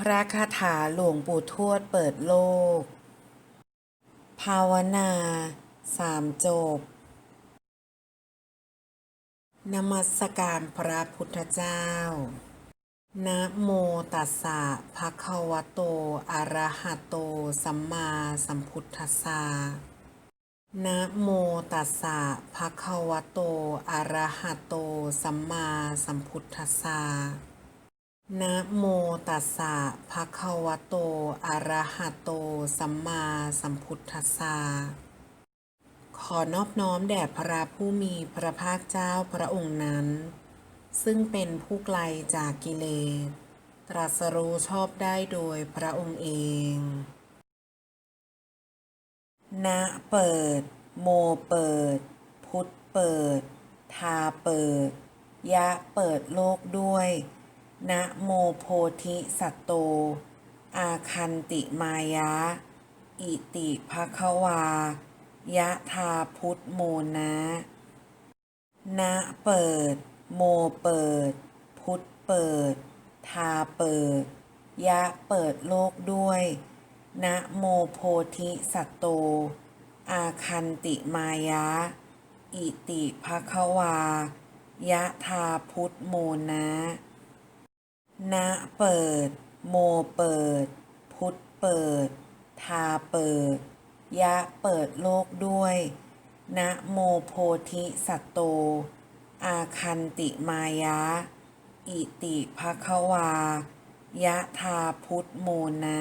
พระคาถาหลวงปู่ทวดเปิดโลก ภาวนาสามจบ นมัสการพระพุทธเจ้า นะโมตัสสะภะคะวะโต อะระหะโต สัมมาสัมพุทธัสสะ นะโมตัสสะภะคะวะโต อะระหะโต สัมมาสัมพุทธัสสะ นะโมตัสสะภะคะวะโต อะระหะโต สัมมาสัมพุทธัสสะ ขอนอบน้อมแด่พระผู้มีพระภาคเจ้าพระองค์นั้น ซึ่งเป็นผู้ไกลจากกิเลส ตรัสรู้ชอบได้โดยพระองค์เอง นะเปิด โมเปิด พุทธเปิด ทาเปิด ยะเปิดโลกด้วย นะโมโพธิสัตโต อาคันติมายะ อิติภควา ยะทาพุทธโมนะ นะเปิด โมเปิด พุทธเปิด ทาเปิด ยะเปิดโลกด้วย นะโมโพธิสัตโต อาคันติมายะ อิติภควา ยะทาพุทธโมนะ นะเปิด โมเปิด พุทธเปิด ทาเปิด ยะเปิดโลกด้วยนะโมโพธิสัตโต อาคันติมายะ อิติภควา ยะทาพุทธโมนะ